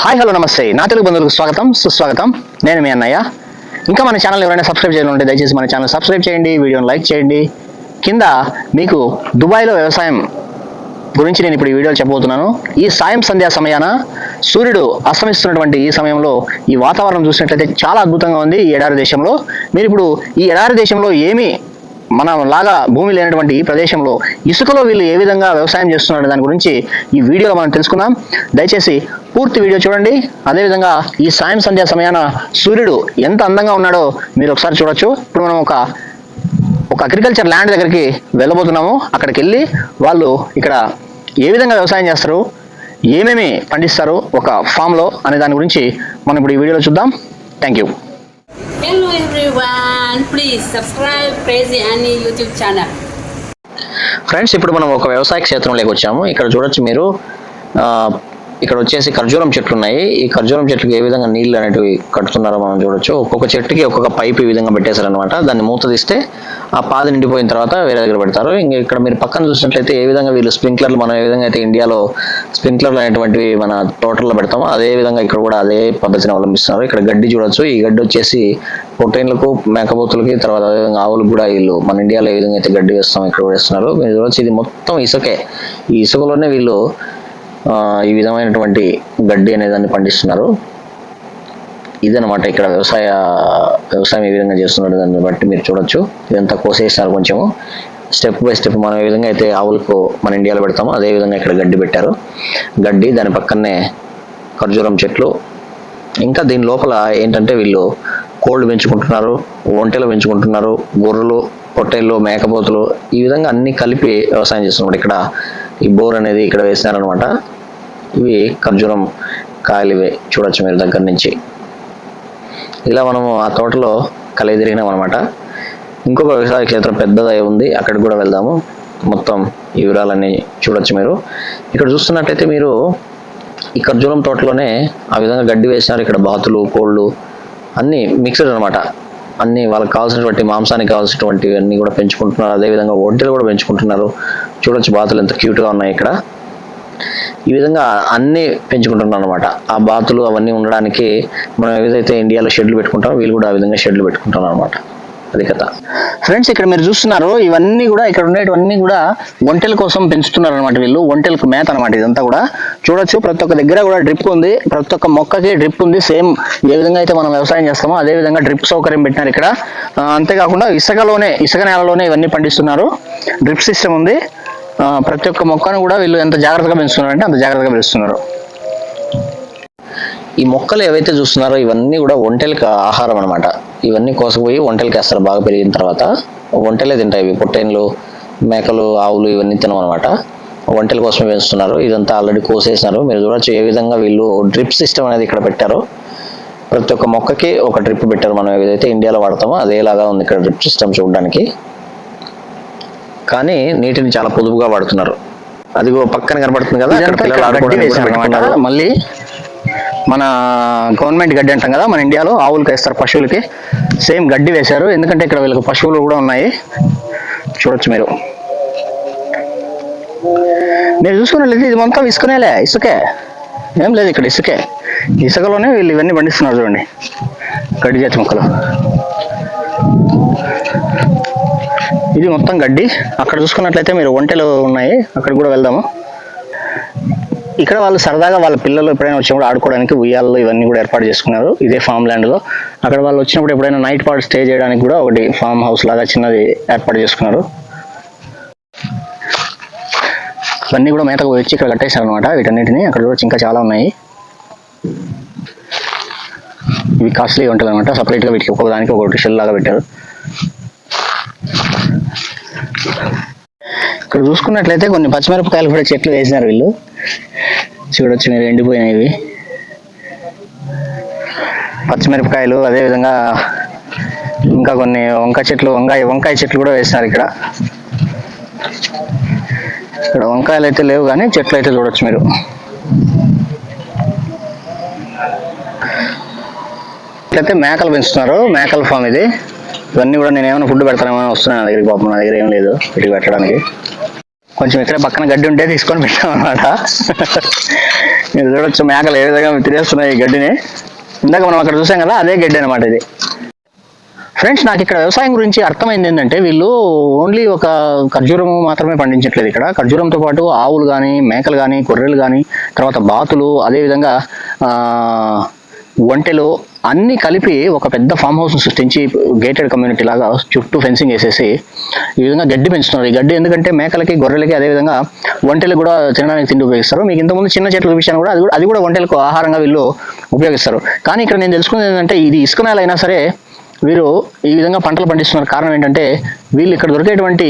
Hi hello నమస్తే. నా తెలుగు బంధువులకు స్వాగతం సుస్వాగతం. నేను మీ అన్నయ్య. ఇంకా మన ఛానల్ ఎవరైనా సబ్స్క్రైబ్ చేయాలంటే దయచేసి మన ఛానల్ సబ్స్క్రైబ్ చేయండి వీడియోని లైక్ చేయండి. కింద మీకు దుబాయ్లో వ్యవసాయం గురించి నేను ఇప్పుడు ఈ వీడియోలో చెప్పబోతున్నాను. ఈ సాయం సంధ్యా సమయాన సూర్యుడు అస్తమిస్తున్నటువంటి ఈ సమయంలో ఈ వాతావరణం చూసినట్లయితే చాలా అద్భుతంగా ఉంది ఈ ఎడారి దేశంలో. మీరు ఇప్పుడు ఈ ఎడారి దేశంలో ఏమి మన లాగా భూమి లేనటువంటి ఈ ప్రదేశంలో ఇసుకలో వీళ్ళు ఏ విధంగా వ్యవసాయం చేస్తున్నారు దాని గురించి ఈ వీడియోలో మనం తెలుసుకుందాం. దయచేసి పూర్తి వీడియో చూడండి. అదేవిధంగా ఈ సాయం సంధ్యా సమయాన సూర్యుడు ఎంత అందంగా ఉన్నాడో మీరు ఒకసారి చూడొచ్చు. ఇప్పుడు మనం ఒక ఒక అగ్రికల్చర్ ల్యాండ్ దగ్గరికి వెళ్ళబోతున్నాము. అక్కడికి వెళ్ళి వాళ్ళు ఇక్కడ ఏ విధంగా వ్యవసాయం చేస్తారు ఏమేమి పండిస్తారు ఒక ఫామ్లో అనే దాని గురించి మనం ఇప్పుడు ఈ వీడియోలో చూద్దాం. Thank you and please subscribe crazy Ani YouTube channel friends ఇప్పుడు మనం ఒక వ్యవసాయ క్షేత్రంలోకి వచ్చాము. ఇక్కడ చూడొచ్చు మీరు ఇక్కడ వచ్చేసి ఖర్జూరం చెట్లు ఉన్నాయి. ఈ ఖర్జూరం చెట్లకు ఏ విధంగా నీళ్ళు అనేటివి కడుతున్నారో మనం చూడొచ్చు. ఒక్కొక్క చెట్టుకి ఒక్కొక్క పైప్ ఈ విధంగా పెట్టేశారనమాట దాన్ని మూత తీస్తే ఆ పాది నిండిపోయిన తర్వాత వేరే దగ్గర పెడతారు. ఇంకా ఇక్కడ మీరు పక్కన చూసినట్లయితే ఏ విధంగా వీళ్ళు స్ప్రింక్లర్లు మనం ఏ విధంగా అయితే ఇండియాలో స్ప్రింక్లర్లు అనేటువంటివి మన తోటల్లో పెడతామో అదే విధంగా ఇక్కడ కూడా అదే పద్ధతిని అవలంబిస్తున్నారు. ఇక్కడ గడ్డి చూడొచ్చు. ఈ గడ్డి వచ్చేసి పొట్టైన్లకు మేకపోతులకి తర్వాత అదేవిధంగా ఆవులకు కూడా వీళ్ళు మన ఇండియాలో ఏ విధంగా అయితే గడ్డి వేస్తాం ఇక్కడ కూడా వేస్తున్నారు. మీరు చూడొచ్చు. ఇది మొత్తం ఇసుకే. ఈ ఇసుకలోనే వీళ్ళు ఈ విధమైనటువంటి గడ్డి అనే దాన్ని పండిస్తున్నారు. ఇదనమాట ఇక్కడ వ్యవసాయ వ్యవసాయం ఏ విధంగా చేస్తున్నారు దాన్ని బట్టి మీరు చూడొచ్చు. ఇదంతా కోసేసినారు కొంచెము. స్టెప్ బై స్టెప్ మనం ఏ విధంగా అయితే ఆవులకు మన ఇండియాలో పెడతామో అదే విధంగా ఇక్కడ గడ్డి పెట్టారు. గడ్డి దాని పక్కనే ఖర్జూరం చెట్లు. ఇంకా దీని లోపల ఏంటంటే వీళ్ళు కోళ్ళు పెంచుకుంటున్నారు ఒంటెలు పెంచుకుంటున్నారు గొర్రెలు పొట్టేళ్ళు మేకపోతులు ఈ విధంగా అన్ని కలిపి వ్యవసాయం చేస్తున్నారు. ఇక్కడ ఈ బోర్ అనేది ఇక్కడ వేసినారనమాట ఇవి ఖర్జూరం కాయలివే చూడొచ్చు మీరు దగ్గర నుంచి. ఇలా మనము ఆ తోటలో కలిగి తిరిగినాం అనమాట ఇంకొక వ్యవసాయ క్షేత్రం పెద్దదై ఉంది. అక్కడికి కూడా వెళ్దాము. మొత్తం ఈ వివరాలన్నీ చూడొచ్చు మీరు. ఇక్కడ చూస్తున్నట్టయితే మీరు ఈ ఖర్జూరం తోటలోనే ఆ విధంగా గడ్డి వేసినారు. ఇక్కడ బాతులు కోళ్ళు అన్నీ మిక్స్డ్ అనమాట అన్నీ వాళ్ళకి కావాల్సినటువంటి మాంసానికి కావాల్సినటువంటివి అన్నీ కూడా పెంచుకుంటున్నారు. అదేవిధంగా ఒడ్డీలు కూడా పెంచుకుంటున్నారు. చూడొచ్చు బాతులు ఎంత క్యూట్గా ఉన్నాయి ఇక్కడ. ఈ విధంగా అన్నీ పెంచుకుంటున్నాం అనమాట ఆ బాతులు అవన్నీ ఉండడానికి మనం ఏదైతే ఇండియాలో షెడ్లు పెట్టుకుంటామో వీళ్ళు కూడా ఆ విధంగా షెడ్లు పెట్టుకుంటున్నాం అనమాట అది కథ. ఫ్రెండ్స్ ఇక్కడ మీరు చూస్తున్నారు ఇవన్నీ కూడా ఇక్కడ ఉండేటివన్నీ కూడా ఒంటెల కోసం పెంచుతున్నారు అనమాట వీళ్ళు. ఒంటెలకు మేత అనమాట ఇదంతా కూడా. చూడొచ్చు ప్రతి ఒక్క దగ్గర కూడా డ్రిప్ ఉంది. ప్రతి ఒక్క మొక్కకి డ్రిప్ ఉంది. సేమ్ ఏ విధంగా అయితే మనం వ్యవసాయం చేస్తామో అదే విధంగా డ్రిప్ సౌకర్యం పెట్టినారు ఇక్కడ. అంతేకాకుండా ఇసుకలోనే ఇసుక నేలలోనే ఇవన్నీ పండిస్తున్నారు. డ్రిప్ సిస్టమ్ ఉంది. ప్రతి ఒక్క మొక్కను కూడా వీళ్ళు ఎంత జాగ్రత్తగా పెంచుతున్నారు అంటే అంత జాగ్రత్తగా పెంచుతున్నారు. ఈ మొక్కలు ఏవైతే చూస్తున్నారో ఇవన్నీ కూడా ఒంటెలకి ఆహారం అనమాట ఇవన్నీ కోసపోయి ఒంటెలకి వేస్తారు బాగా పెరిగిన తర్వాత ఒంటెలే తింటాయి ఇవి. పొట్టేన్లు మేకలు ఆవులు ఇవన్నీ తినమనమాట ఒంటెల కోసమే పెంచుతున్నారు. ఇదంతా ఆల్రెడీ కోసేసినారు. మీరు చూడొచ్చు ఏ విధంగా వీళ్ళు డ్రిప్ సిస్టమ్ అనేది ఇక్కడ పెట్టారు. ప్రతి ఒక్క మొక్కకి ఒక డ్రిప్ పెట్టారు మనం. ఏదైతే ఇండియాలో వాడతామో అదేలాగా ఉంది ఇక్కడ డ్రిప్ సిస్టమ్ చూడడానికి. కానీ నీటిని చాలా పొదుపుగా వాడుతున్నారు. అదిగో పక్కన కనబడుతుంది కదా. మళ్ళీ మన గవర్నమెంట్ గడ్డి అంటాం కదా మన ఇండియాలో ఆవులకి వేస్తారు పశువులకి. సేమ్ గడ్డి వేశారు ఎందుకంటే ఇక్కడ వీళ్ళకి పశువులు కూడా ఉన్నాయి. చూడొచ్చు మీరు. మీరు చూసుకున్నట్లయితే ఇది మొత్తం ఇసుకనేలే ఇసుకే. ఏం లేదు ఇక్కడ ఇసుకే. ఇసుకలోనే వీళ్ళు ఇవన్నీ పండిస్తున్నారు చూడండి. గడ్డి జాతి మొక్కలు. ఇది మొత్తం గడ్డి. అక్కడ చూసుకున్నట్లయితే మీరు ఒంటెలు ఉన్నాయి. అక్కడ కూడా వెళ్దాము. ఇక్కడ వాళ్ళు సరదాగా వాళ్ళ పిల్లలు ఎప్పుడైనా వచ్చినప్పుడు ఆడుకోవడానికి ఉయ్యాలు ఇవన్నీ కూడా ఏర్పాటు చేసుకున్నారు. ఇదే ఫామ్ ల్యాండ్లో అక్కడ వాళ్ళు వచ్చినప్పుడు ఎప్పుడైనా నైట్ పాటు స్టే చేయడానికి కూడా ఒకటి ఫామ్ హౌస్ లాగా చిన్నది ఏర్పాటు చేసుకున్నారు. ఇవన్నీ కూడా మేతకు వచ్చి ఇక్కడ కట్టేశారు అనమాట వీటన్నిటిని అక్కడ కూడా ఇంకా చాలా ఉన్నాయి. ఇవి కాస్ట్లీ ఉంటుంది అనమాట సపరేట్గా వీటికి ఒక్కొక్క దానికి ఒకటి షెల్ లాగా పెట్టారు. ఇక్కడ చూసుకున్నట్లయితే కొన్ని పచ్చిమిరపకాయలు కూడా చెట్లు వేసినారు వీళ్ళు. చూడొచ్చు మీరు ఎండిపోయినాయి పచ్చిమిరపకాయలు అదేవిధంగా ఇంకా కొన్ని వంకాయ చెట్లు వంకాయ వంకాయ చెట్లు కూడా వేసినారు ఇక్కడ. ఇక్కడ వంకాయలు అయితే లేవు కానీ చెట్లు అయితే చూడొచ్చు మీరు. ఇట్లయితే మేకలు పెంచుతున్నారు మేకల ఫామ్ ఇది. ఇవన్నీ కూడా నేను ఏమైనా ఫుడ్ పెడతానేమో వస్తున్నాను నా దగ్గరికి పాపం నా దగ్గర ఏం లేదు వీటికి పెట్టడానికి. కొంచెం ఇక్కడ పక్కన గడ్డి ఉంటే తీసుకొని పెట్టాం అనమాట మీరు చూడొచ్చు మేకలు ఏ విధంగా తినేస్తున్నాయి ఈ గడ్డిని. ఇందాక మనం అక్కడ చూసాం కదా అదే గడ్డి అనమాట ఇది. ఫ్రెండ్స్ నాకు ఇక్కడ వ్యవసాయం గురించి అర్థమైంది ఏంటంటే వీళ్ళు ఓన్లీ ఒక ఖర్జూరము మాత్రమే పండించట్లేదు ఇక్కడ. ఖర్జూరంతో పాటు ఆవులు కానీ మేకలు కానీ గొర్రెలు కానీ తర్వాత బాతులు అదేవిధంగా ఒంటెలు అన్నీ కలిపి ఒక పెద్ద ఫామ్ హౌస్ సృష్టించి గేటెడ్ కమ్యూనిటీ లాగా చుట్టూ ఫెన్సింగ్ వేసేసి ఈ విధంగా గడ్డి పెంచుతున్నారు. ఈ గడ్డి ఎందుకంటే మేకలకి గొర్రెలకి అదేవిధంగా ఒంటెలు కూడా తినడానికి తిండి ఉపయోగిస్తారు. మీకు ఇంతకుముందు చిన్న చెట్ల విషయాన్ని కూడా అది కూడా అది కూడా ఒంటెలకు ఆహారంగా వీళ్ళు ఉపయోగిస్తారు. కానీ ఇక్కడ నేను తెలుసుకున్నది ఏంటంటే ఇది ఇసుక నేల అయినా సరే వీరు ఈ విధంగా పంటలు పండిస్తున్నారు. కారణం ఏంటంటే వీళ్ళు ఇక్కడ దొరికేటువంటి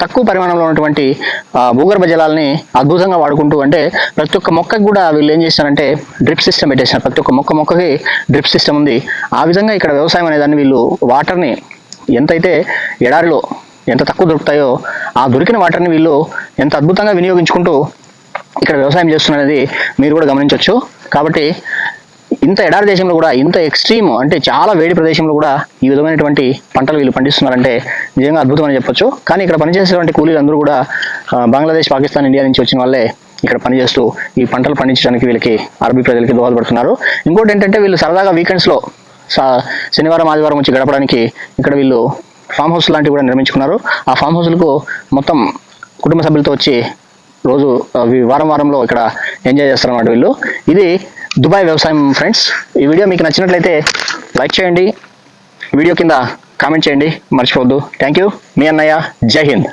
తక్కువ పరిమాణంలో ఉన్నటువంటి భూగర్భ జలాలని అద్భుతంగా వాడుకుంటూ అంటే ప్రతి ఒక్క మొక్కకి కూడా వీళ్ళు ఏం చేశారంటే డ్రిప్ సిస్టమ్ పెట్టేశారు ప్రతి ఒక్క మొక్క మొక్కకి డ్రిప్ సిస్టమ్ ఉంది. ఆ విధంగా ఇక్కడ వ్యవసాయం అనేదాన్ని వీళ్ళు వాటర్ని ఎంతైతే ఎడారిలో ఎంత తక్కువ దొరుకుతాయో ఆ దొరికిన వాటర్ని వీళ్ళు ఎంత అద్భుతంగా వినియోగించుకుంటూ ఇక్కడ వ్యవసాయం చేస్తున్నది మీరు కూడా గమనించవచ్చు కాబట్టి ఇంత ఎడారి దేశంలో కూడా ఇంత ఎక్స్ట్రీమ్ అంటే చాలా వేడి ప్రదేశంలో కూడా ఈ విధమైనటువంటి పంటలు వీళ్ళు పండిస్తున్నారంటే నిజంగా అద్భుతం అని చెప్పొచ్చు. కానీ ఇక్కడ పనిచేసేటువంటి కూలీలు అందరూ కూడా బంగ్లాదేశ్ పాకిస్తాన్ ఇండియా నుంచి వచ్చిన వాళ్ళే ఇక్కడ పనిచేస్తూ ఈ పంటలు పండించడానికి వీళ్ళకి అరబీ ప్రజలకి దోహదపడుతున్నారు. ఇంకోటి ఏంటంటే వీళ్ళు సరదాగా వీకెండ్స్లో శనివారం ఆదివారం వచ్చి గడపడానికి ఇక్కడ వీళ్ళు ఫామ్ హౌస్ లాంటివి కూడా నిర్మించుకున్నారు. ఆ ఫామ్ హౌస్లకు మొత్తం కుటుంబ సభ్యులతో వచ్చి రోజు వారం వారంలో ఇక్కడ ఎంజాయ్ చేస్తారన్నమాట వీళ్ళు. ఇది దుబాయ్ వ్యవసాయం ఫ్రెండ్స్. ఈ వీడియో మీకు నచ్చినట్లయితే లైక్ చేయండి. వీడియో కింద కామెంట్ చేయండి. మర్చిపోవద్దు. థ్యాంక్ యూ మీ అన్నయ్య జై హింద్.